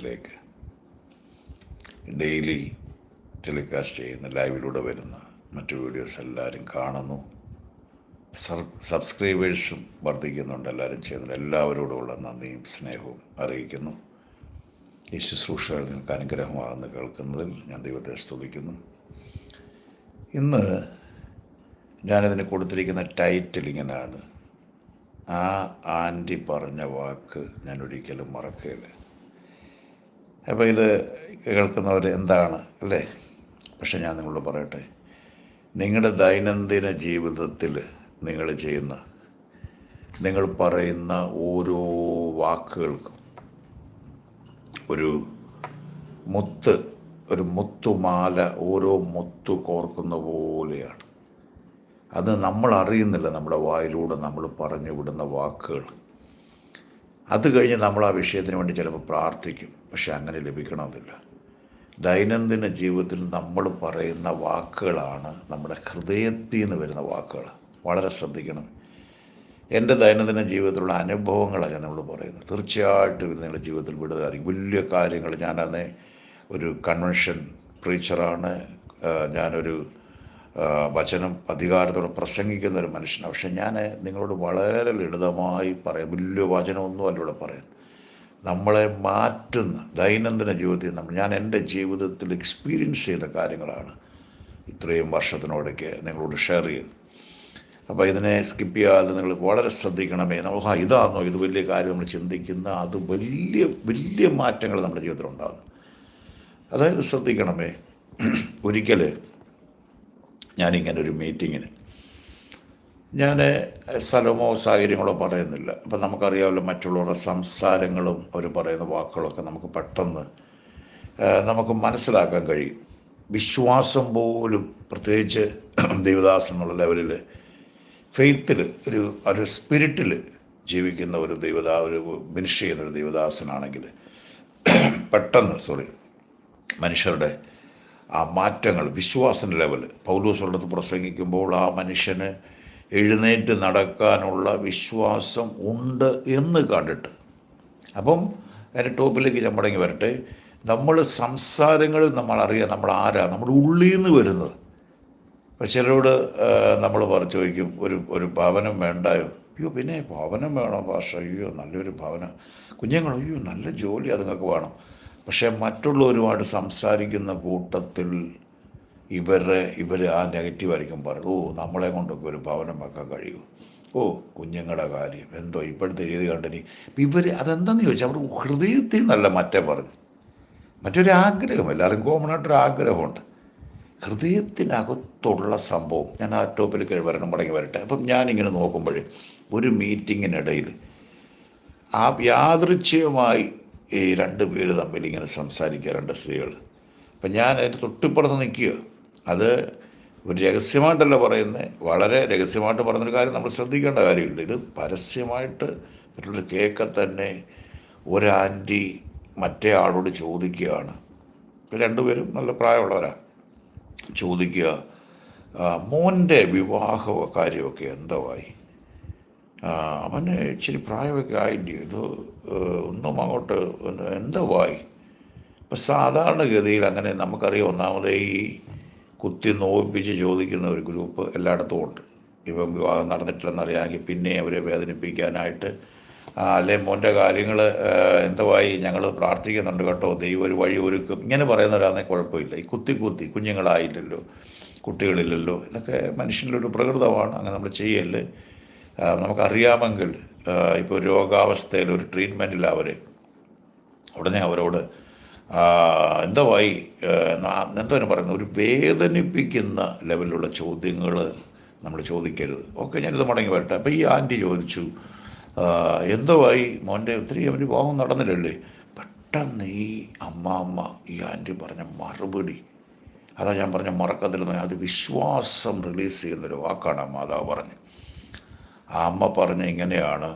സുവിശേഷത്തിലേക്ക് daily telecast ചെയ്യുന്ന ലൈവിലൂടെ വരുന്ന മറ്റു വീഡിയോസ് എല്ലാവരും കാണുന്നു. സബ്സ്ക്രൈബേഴ്സും വർദ്ധിക്കുന്നുണ്ട്. എല്ലാവരും ചെയ്യുന്നുണ്ട്. എല്ലാവരോടുമുള്ള നന്ദിയും സ്നേഹവും അറിയിക്കുന്നു. ഈ ശുശ്രൂഷകൾ നിങ്ങൾക്ക് അനുഗ്രഹമാകുന്ന കേൾക്കുന്നതിൽ ഞാൻ ദൈവത്തെ സ്തുതിക്കുന്നു. ഇന്ന് ഞാനതിന് കൊടുത്തിരിക്കുന്ന ടൈറ്റിൽ ഇങ്ങനെയാണ്. ആ ആന്റി പറഞ്ഞ വാക്ക് ഞാൻ ഒരിക്കലും മറക്കുകയില്ല. അപ്പോൾ ഇത് കേൾക്കുന്നവർ എന്താണ് അല്ലേ? പക്ഷെ ഞാൻ നിങ്ങളോട് പറയട്ടെ നിങ്ങളുടെ ദൈനംദിന ജീവിതത്തിൽ നിങ്ങൾ ചെയ്യുന്ന നിങ്ങൾ പറയുന്ന ഓരോ വാക്കുകൾക്കും ഒരു മുത്ത് ഒരു മുത്തുമാല ഓരോ മുത്തു കോർക്കുന്ന പോലെയാണ്. അത് നമ്മൾ അറിയുന്നില്ല നമ്മുടെ വായിലൂടെ നമ്മൾ പറഞ്ഞു വിടുന്ന വാക്കുകൾ. അത് കഴിഞ്ഞ് നമ്മൾ ആ വിഷയത്തിന് വേണ്ടി ചിലപ്പോൾ പ്രാർത്ഥിക്കും. പക്ഷെ അങ്ങനെ ലഭിക്കണമെന്നില്ല ദൈനംദിന ജീവിതത്തിൽ നമ്മൾ പറയുന്ന വാക്കുകളാണ് നമ്മുടെ ഹൃദയത്തിൽ നിന്ന് വരുന്ന വാക്കുകൾ. വളരെ ശ്രദ്ധിക്കണം. എന്റെ ദൈനംദിന ജീവിതത്തിലുള്ള അനുഭവങ്ങളാണ് ഞാൻ നമ്മൾ പറയുന്നത്. തീർച്ചയായിട്ടും നിങ്ങളുടെ ജീവിതത്തിൽ വിടുന്നതായിരിക്കും. വലിയ കാര്യങ്ങൾ. ഞാനന്ന് ഒരു കൺവെൻഷൻ പ്രീച്ചറാണ്. ഞാനൊരു വചനം അധികാരത്തോടെ പ്രസംഗിക്കുന്ന ഒരു മനുഷ്യനാണ് പക്ഷെ ഞാൻ നിങ്ങളോട് വളരെ ലളിതമായി പറയാം. വലിയ വചനമൊന്നും അല്ല ഇവിടെ പറയുന്നത്. നമ്മളെ മാറ്റുന്ന ദൈനംദിന ജീവിതത്തിൽ നമ്മൾ ഞാൻ എന്റെ ജീവിതത്തിൽ എക്സ്പീരിയൻസ് ചെയ്ത കാര്യങ്ങളാണ് ഇത്രയും വർഷത്തിനോടൊക്കെ നിങ്ങളോട് ഷെയർ ചെയ്യുന്നത്. അപ്പോൾ ഇതിനെ സ്കിപ്പ് ചെയ്യാതെ നിങ്ങൾ വളരെ ശ്രദ്ധിക്കണമേ. നമ്മൾ ആ ഇതാണോ ഇത് വലിയ കാര്യം നമ്മൾ ചിന്തിക്കുന്ന അത് വലിയ വലിയ മാറ്റങ്ങൾ നമ്മുടെ ജീവിതത്തിൽ ഉണ്ടാകുന്നു. അതായത് ശ്രദ്ധിക്കണമേ. ഒരിക്കൽ ഞാനിങ്ങനെ ഒരു മീറ്റിങ്ങിന്. ഞാൻ സ്ഥലമോ സാഹചര്യങ്ങളോ പറയുന്നില്ല. അപ്പം നമുക്കറിയാമല്ലോ മറ്റുള്ളവരുടെ സംസാരങ്ങളും അവർ പറയുന്ന വാക്കുകളൊക്കെ നമുക്ക് പെട്ടെന്ന് നമുക്ക് മനസ്സിലാക്കാൻ കഴിയും. വിശ്വാസം പോലും പ്രത്യേകിച്ച് ദൈവദാസൻ എന്നുള്ള ലെവലിൽ ഫെയ്ത്തിൽ ഒരു ഒരു സ്പിരിറ്റിൽ ജീവിക്കുന്ന ഒരു ദൈവദാ ഒരു മിനിഷ് ചെയ്യുന്ന ഒരു ദൈവദാസനാണെങ്കിൽ പെട്ടെന്ന് സോറി മനുഷ്യരുടെ ആ മാറ്റങ്ങൾ വിശ്വാസ ലെവൽ പൗലൂസുള്ളത് പ്രസംഗിക്കുമ്പോൾ ആ മനുഷ്യന് എഴുന്നേറ്റ് നടക്കാനുള്ള വിശ്വാസം ഉണ്ട് എന്ന് കണ്ടിട്ട്. അപ്പം അതിന്റെ ടോപ്പിലേക്ക് ഞാൻ മടങ്ങി വരട്ടെ. നമ്മൾ സംസാരങ്ങളിൽ നമ്മൾ അറിയാം നമ്മൾ ആരാ നമ്മുടെ ഉള്ളിൽ നിന്ന് വരുന്നത്. അപ്പം ചിലരോട് നമ്മൾ പറഞ്ഞു ചോദിക്കും ഒരു ഒരു ഭവനം വേണ്ടായോ അയ്യോ പിന്നെ ഭവനം വേണം ഭാഷ അയ്യോ നല്ലൊരു ഭവനം. കുഞ്ഞുങ്ങൾ അയ്യോ നല്ല ജോലി അതുങ്ങൾക്ക് വേണം. പക്ഷേ മറ്റുള്ളവരുമായിട്ട് സംസാരിക്കുന്ന കൂട്ടത്തിൽ ഇവരെ ഇവർ ആ നെഗറ്റീവായിരിക്കും പറയും ഓ നമ്മളെ കൊണ്ടൊക്കെ ഒരു ഭവനം വെക്കാൻ കഴിയൂ. ഓ കുഞ്ഞുങ്ങളുടെ കാര്യം. എന്തോ ഇപ്പോഴത്തെ രീതി കണ്ടിനി ഇവർ അതെന്താണെന്ന് ചോദിച്ചാൽ അവർ ഹൃദയത്തിൽ നല്ല മറ്റേ പറഞ്ഞു. മറ്റൊരു ആഗ്രഹം എല്ലാവരും കോമൺ ആയിട്ടൊരു ആഗ്രഹമുണ്ട്. ഹൃദയത്തിനകത്തുള്ള സംഭവം. ഞാൻ ആ ടോപ്പിൽ വരണം മടങ്ങി വരട്ടെ. അപ്പം ഞാനിങ്ങനെ നോക്കുമ്പോൾ ഒരു മീറ്റിങ്ങിനിടയിൽ ആ യാദൃച്ഛ്യമായി ഈ രണ്ട് പേര് തമ്മിൽ ഇങ്ങനെ സംസാരിക്കുക രണ്ട് സ്ത്രീകൾ. അപ്പം ഞാൻ അതിന്റെ തൊട്ടിപ്പുറത്ത് നിൽക്കുക. അത് ഒരു രഹസ്യമായിട്ടല്ല പറയുന്നത്. വളരെ രഹസ്യമായിട്ട് പറയുന്നൊരു കാര്യം നമ്മൾ ശ്രദ്ധിക്കേണ്ട കാര്യമില്ല. ഇത് പരസ്യമായിട്ട് മറ്റുള്ള കേക്ക തന്നെ ഒരാന്റി മറ്റേ ആളോട് ചോദിക്കുകയാണ്. രണ്ടുപേരും നല്ല പ്രായമുള്ളവരാണ് ചോദിക്കുക മോന്റെ വിവാഹ കാര്യമൊക്കെ എന്തായി അവന് ഇച്ചിരി പ്രായമൊക്കെ ആയില്ലേ ഇത് ഒന്നും അങ്ങോട്ട് എന്തോ വായി? ഇപ്പം സാധാരണഗതിയിൽ അങ്ങനെ നമുക്കറിയാം ഒന്നാമതേ ഈ കുത്തി നോവിപ്പിച്ച് ചോദിക്കുന്ന ഒരു ഗ്രൂപ്പ് എല്ലായിടത്തും ഉണ്ട്. ഇപ്പം വിവാഹം നടന്നിട്ടില്ലെന്നറിയാമെങ്കിൽ പിന്നെ അവരെ വേദനിപ്പിക്കാനായിട്ട് അല്ലെ മോന്റെ കാര്യങ്ങൾ എന്തുവായി ഞങ്ങൾ പ്രാർത്ഥിക്കുന്നുണ്ട് കേട്ടോ ദൈവം ഒരു വഴി ഒരുക്കും. ഇങ്ങനെ പറയുന്നവരാണെങ്കിൽ കുഴപ്പമില്ല. ഈ കുത്തി കുത്തി കുഞ്ഞുങ്ങളായില്ലല്ലോ കുട്ടികളില്ലല്ലോ ഇതൊക്കെ മനുഷ്യന്റെ ഒരു പ്രകൃതമാണ് അങ്ങനെ നമ്മൾ ചെയ്യല്ലേ നമുക്കറിയാമെങ്കിൽ ഇപ്പോൾ രോഗാവസ്ഥയിൽ ഒരു ട്രീറ്റ്മെന്റിൽ അവർ ഉടനെ അവരോട് എന്തുവായി എന്തോ പറയുന്നത് ഒരു വേദനിപ്പിക്കുന്ന ലെവലിലുള്ള ചോദ്യങ്ങൾ നമ്മൾ ചോദിക്കരുത്. ഓക്കെ ഞാനിത് മടങ്ങി വരട്ടെ. അപ്പോൾ ഈ ആന്റി ചോദിച്ചു എന്തോ ആയി? മോന്റെ ഒത്തിരി അവന് വിവാഹം നടന്നില്ലല്ലേ? പെട്ടെന്ന് ഈ അമ്മാമ്മ ഈ ആന്റി പറഞ്ഞ മറുപടി അതാ ഞാൻ പറഞ്ഞ മറക്കത്തില്ലെന്ന് അത് വിശ്വാസം റിലീസ് ചെയ്യുന്നൊരു വാക്കാണ് മാതാവ് പറഞ്ഞ് ആ അമ്മ പറഞ്ഞ ഇങ്ങനെയാണ്.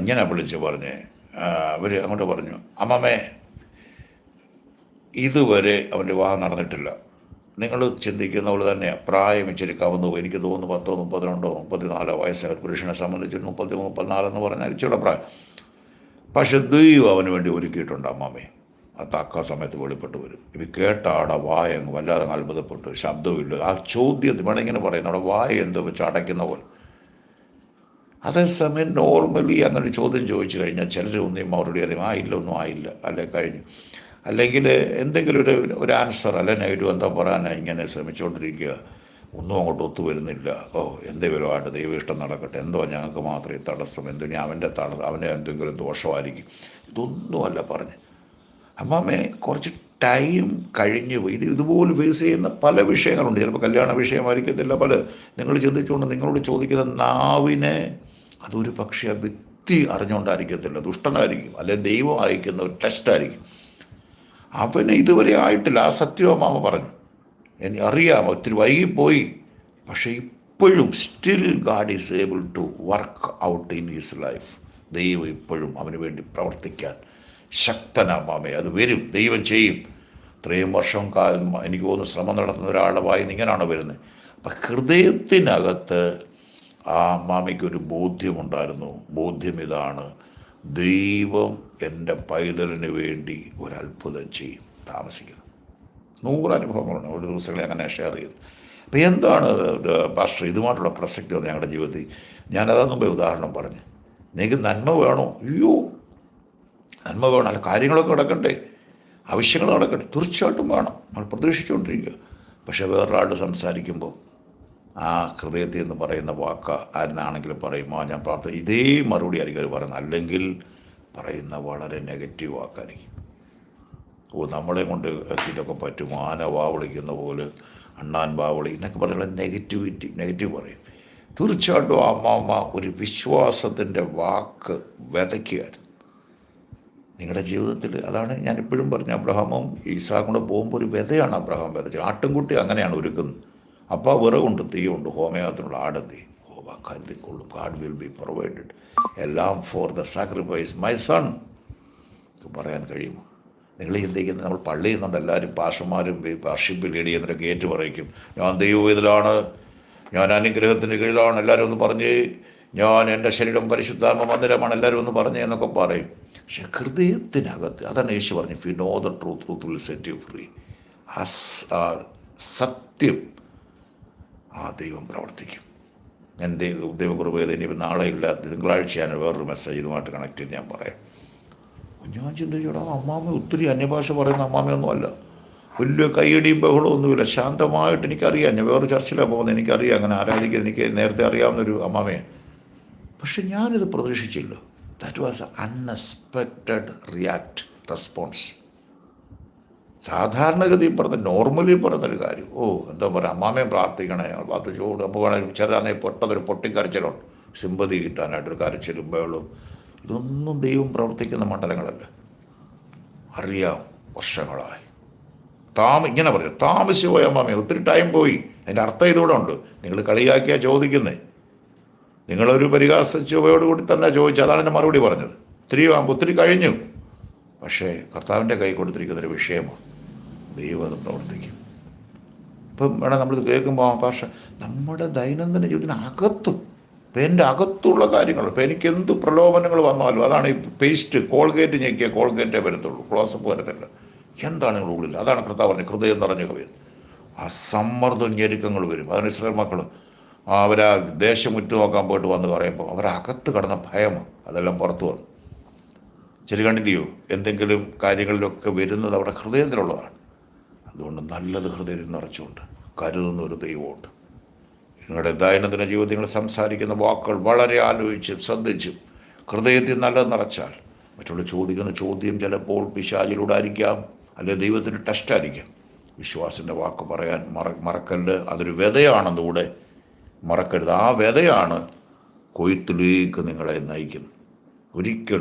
ഇങ്ങനെ വിളിച്ച് പറഞ്ഞ്. അവർ അങ്ങോട്ട് പറഞ്ഞു അമ്മമ്മേ ഇതുവരെ അവന്റെ വിവാഹം നടന്നിട്ടില്ല. നിങ്ങൾ ചിന്തിക്കുന്ന പോലെ തന്നെ പ്രായം ഇച്ചിരി കവന്നു പോകും എനിക്ക് തോന്നുന്നു പത്തോ മുപ്പത്തിരണ്ടോ മുപ്പത്തിനാലോ വയസ്സായ പുരുഷനെ സംബന്ധിച്ച് മുപ്പത്തി മുപ്പത്തിനാലെന്ന് പറഞ്ഞാൽ ഇച്ചിരി പ്രായം. പക്ഷെ ദൈവം അവന് വേണ്ടി ഒരുക്കിയിട്ടുണ്ട് അമ്മാമേ തക്ക സമയത്ത് വെളിപ്പെട്ട് വരും. ഇത് കേട്ട ആടെ വായ അങ്ങ് വല്ലാതെ അത്ഭുതപ്പെട്ടു. ശബ്ദമില്ല ആ ചോദ്യം വേണം ഇങ്ങനെ പറയുന്നത്. അവിടെ വായ എന്തോ വെച്ച് അടയ്ക്കുന്ന പോലെ. അതേസമയം നോർമലി അങ്ങനെ ചോദ്യം ചോദിച്ചു കഴിഞ്ഞാൽ ചിലർ ഒന്നും മറുപടി അധികം ആ ഇല്ല ഒന്നും ആയില്ല. അല്ലെ കഴിഞ്ഞു. അല്ലെങ്കിൽ എന്തെങ്കിലും ഒരു ഒരു ആൻസർ അല്ലെ നെഗറ്റീവ് എന്താ പറയാനാ ഇങ്ങനെ ശ്രമിച്ചുകൊണ്ടിരിക്കുക. ഒന്നും അങ്ങോട്ട് ഒത്തു വരുന്നില്ല. ഓ എന്തെങ്കിലും ആയിട്ട് ദൈവം ഇഷ്ടം നടക്കട്ടെ. എന്തോ ഞങ്ങൾക്ക് മാത്രമേ തടസ്സം. എന്തോ അവന്റെ തടസ്സം അവനെ എന്തെങ്കിലും ദോഷമായിരിക്കും. ഇതൊന്നുമല്ല പറഞ്ഞ്. അമ്മാമ്മേ കുറച്ച് ടൈം കഴിഞ്ഞു പോയി. ഇത് ഇതുപോലെ ഫേസ് ചെയ്യുന്ന പല വിഷയങ്ങളുണ്ട്. ചിലപ്പോൾ കല്യാണ വിഷയമായിരിക്കത്തില്ല പല. നിങ്ങൾ ചിന്തിച്ചുകൊണ്ട് നിങ്ങളോട് ചോദിക്കുന്ന നാവിനെ അതൊരു പക്ഷേ ആ വ്യക്തി അറിഞ്ഞുകൊണ്ടായിരിക്കത്തില്ല. ദുഷ്ടനായിരിക്കും. അല്ലെങ്കിൽ ദൈവം അയക്കുന്ന ഒരു ടെസ്റ്റായിരിക്കും അവന് ഇതുവരെ ആയിട്ടില്ല. ആ സത്യം മാമ പറഞ്ഞു. എനിക്ക് അറിയാം ഒത്തിരി വൈകിപ്പോയി. പക്ഷേ ഇപ്പോഴും still God is able to work out in his life ദൈവം ഇപ്പോഴും അവന് വേണ്ടി പ്രവർത്തിക്കാൻ ശക്തനാ മാമേ അത് വരും ദൈവം ചെയ്യും. ഇത്രയും വർഷം കാലം എനിക്ക് തോന്നുന്നു ശ്രമം നടത്തുന്ന ഒരാളുടെ വായി ഇങ്ങനെയാണ് വരുന്നത്? അപ്പം ഹൃദയത്തിനകത്ത് ആ മാമയ്ക്കൊരു ബോധ്യമുണ്ടായിരുന്നു. ബോധ്യം ഇതാണ് ദൈവം എന്റെ പൈതലിന് വേണ്ടി ഒരത്ഭുതം ചെയ്യും താമസിക്കുന്നു. നൂറ് അനുഭവങ്ങളാണ് ഒരു ദിവസങ്ങളെ അങ്ങനെ ഷെയർ ചെയ്യുന്നു. അപ്പോൾ എന്താണ് ഭാഷ ഇതുമായിട്ടുള്ള പ്രസക്തി ഞങ്ങളുടെ ജീവിതത്തിൽ? ഞാനതാ മുമ്പേ ഉദാഹരണം പറഞ്ഞു. നിങ്ങൾക്ക് നന്മ വേണോ? അയ്യോ നന്മ വേണം അല്ല കാര്യങ്ങളൊക്കെ നടക്കണ്ടേ? ആവശ്യങ്ങൾ നടക്കണ്ടേ? തീർച്ചയായിട്ടും വേണം. നമ്മൾ പ്രതീക്ഷിച്ചുകൊണ്ടിരിക്കുക. പക്ഷേ വേറൊരാൾ സംസാരിക്കുമ്പോൾ ആ ഹൃദയത്തിൽ നിന്ന് പറയുന്ന വാക്ക് ആരെന്നാണെങ്കിലും പറയുമ്പോൾ ഞാൻ പ്രാർത്ഥന ഇതേ മറുപടി ആയിരിക്കും പറയുന്നത്. അല്ലെങ്കിൽ പറയുന്ന വളരെ നെഗറ്റീവ് വാക്കായിരിക്കും. ഓ നമ്മളെ കൊണ്ട് ഇതൊക്കെ പറ്റും. ആന വാ വിളിക്കുന്ന പോലെ അണ്ണാൻ വാ വിളി എന്നൊക്കെ പറഞ്ഞുള്ള നെഗറ്റിവിറ്റി നെഗറ്റീവ് പറയും. തീർച്ചയായിട്ടും അമ്മാമ്മ ഒരു വിശ്വാസത്തിന്റെ വാക്ക് വിതയ്ക്കുകയായിരുന്നു. നിങ്ങളുടെ ജീവിതത്തിൽ അതാണ് ഞാൻ ഇപ്പോഴും പറഞ്ഞ അബ്രഹാമും ഈസാക്കും കൂടെ പോകുമ്പോൾ ഒരു വിതയാണ് അബ്രഹാം വിതച്ചത് ആട്ടുംകുട്ടി അങ്ങനെയാണ് ഒരുക്കുന്നത്. അപ്പോൾ വിറകുണ്ട് തീയുണ്ട് ഹോമയാഗത്തിനുള്ള ആടത്തി. ഹോമ കരുതിക്കൊള്ളും ഗാഡ് വിൽ ബി പ്രൊവൈഡഡ് എല്ലാം for the sacrifice my son പറയാൻ കഴിയുമോ? നിങ്ങൾ ചിന്തിക്കുന്നത് നമ്മൾ പള്ളിയിൽ നിന്നുണ്ട് എല്ലാവരും പാഷന്മാരും വർഷിപ്പ് ലീഡ് ചെയ്യുന്നതിന്റെ ഗേറ്റ് പറയിക്കും ഞാൻ ദൈവവേദിലാണ് ഞാൻ അനുഗ്രഹത്തിന്റെ കീഴിലാണ്. എല്ലാവരും ഒന്ന് പറഞ്ഞ് ഞാൻ എന്റെ ശരീരം പരിശുദ്ധാത്മ മന്ദിരമാണ് എല്ലാവരും ഒന്ന് പറഞ്ഞു എന്നൊക്കെ പറയും. പക്ഷെ ഹൃദയത്തിനകത്ത് അതാണ് യേശു പറഞ്ഞു ഫി know the truth truth will set you free ആ സത്യം ആ ദൈവം പ്രവർത്തിക്കും. ഞാൻ ദൈവ ദൈവകൃപയത് ഇനി നാളെ ഇല്ല തിങ്കളാഴ്ച ഞാൻ വേറൊരു മെസ്സേജ് ഇതുമായിട്ട് കണക്ട് ചെയ്ത് ഞാൻ പറയാം. ഞാൻ ചിന്തിച്ചോടാ അമ്മാമ്മ ഒത്തിരി അന്യഭാഷ പറയുന്ന അമ്മാമ്മയൊന്നുമല്ല വലിയ കൈയടിയും ബഹളമൊന്നുമില്ല ശാന്തമായിട്ട് എനിക്കറിയാം ഞാൻ വേറെ ചർച്ചിലാണ് പോകുന്നത് എനിക്കറിയാം അങ്ങനെ ആരാധിക്കുക എനിക്ക് നേരത്തെ അറിയാവുന്നൊരു അമ്മാമയെ. പക്ഷെ ഞാനിത് പ്രതീക്ഷിച്ചില്ല. That was unexpected react response സാധാരണഗതി പറഞ്ഞ നോർമലി പറഞ്ഞൊരു കാര്യം. ഓ എന്താ പറയുക അമ്മാമയും പ്രാർത്ഥിക്കണേ പത്ത് ചൂട് അപ്പോൾ വേണമെങ്കിൽ ചെറുതാണെ പൊട്ടതൊരു പൊട്ടിക്കരച്ചിലുണ്ട്. സിമ്പതി കിട്ടാനായിട്ടൊരു കരച്ചിലും വേളും ഇതൊന്നും ദൈവം പ്രവർത്തിക്കുന്ന മണ്ഡലങ്ങളല്ല. അറിയാം വർഷങ്ങളായി. താമ ഇങ്ങനെ പറഞ്ഞു താമസിച്ചു പോയ അമ്മാമയെ ഒത്തിരി ടൈം പോയി. അതിന്റെ അർത്ഥം ഇതുകൂടെ ഉണ്ട്. നിങ്ങൾ കളിയാക്കിയാൽ ചോദിക്കുന്നേ. നിങ്ങളൊരു പരിഹാസ ചുവയോടുകൂടി തന്നെ ചോദിച്ചു അതാണ് എന്റെ മറുപടി പറഞ്ഞത്. ഒത്തിരി ഒത്തിരി കഴിഞ്ഞു. പക്ഷേ കർത്താവിന്റെ കൈ കൊടുത്തിരിക്കുന്നൊരു വിഷയമാണ്. ദൈവം അത് പ്രവർത്തിക്കും. ഇപ്പം വേണം നമ്മളിത് കേൾക്കുമ്പോൾ പക്ഷേ നമ്മുടെ ദൈനംദിന ജീവിതത്തിനകത്ത് ഇപ്പം എന്റെ അകത്തുള്ള കാര്യങ്ങൾ ഇപ്പം എനിക്ക് എന്ത് പ്രലോഭനങ്ങൾ വന്നാലും അതാണ് ഈ പേസ്റ്റ് കോൾഗേറ്റ് ഞെക്കിയ കോൾഗേറ്റേ വരത്തുള്ളൂ. ക്ലോസപ്പ് വരത്തില്ല. എന്താണ് നിങ്ങൾ ഉള്ളിൽ? അതാണ് കർത്താവ് പറഞ്ഞത് ഹൃദയം നിറഞ്ഞ കവിയത് ആ സമ്മർദ്ദം ഞെരുക്കങ്ങൾ വരും. അതാണ് ഇസ്രായേൽ മക്കൾ അവരാ ദേശം ഉറ്റുനോക്കാൻ പോയിട്ട് വന്ന് പറയുമ്പോൾ അവരകത്ത് കടന്ന ഭയമാണ് അതെല്ലാം പുറത്തു വന്നു. ശരി കണ്ടില്ലയോ? എന്തെങ്കിലും കാര്യങ്ങളിലൊക്കെ വരുന്നത് അവിടെ ഹൃദയത്തിലുള്ളതാണ്. അതുകൊണ്ട് നല്ലത് ഹൃദയത്തിൽ നിറച്ചുകൊണ്ട് കരുതുന്ന ഒരു ദൈവമുണ്ട്. നിങ്ങളുടെ ദൈനംദിന ജീവിതത്തിൽ നിങ്ങൾ സംസാരിക്കുന്ന വാക്കുകൾ വളരെ ആലോചിച്ചും ശ്രദ്ധിച്ചും ഹൃദയത്തിൽ നല്ലത് നിറച്ചാൽ മറ്റുള്ള ചോദിക്കുന്ന ചോദ്യം ചിലപ്പോൾ പിശാചിലൂടെ ആയിരിക്കാം അല്ലെങ്കിൽ ദൈവത്തിന്റെ ടെസ്റ്റായിരിക്കാം വിശ്വാസിന്റെ വാക്ക് പറയാൻ മറ മറക്കല്ല് അതൊരു വിതയാണെന്നൂടെ മറക്കരുത്. ആ വിതയാണ് കൊയ്ത്തിലേക്ക് നിങ്ങളെ നയിക്കുന്നത്. ഒരിക്കൽ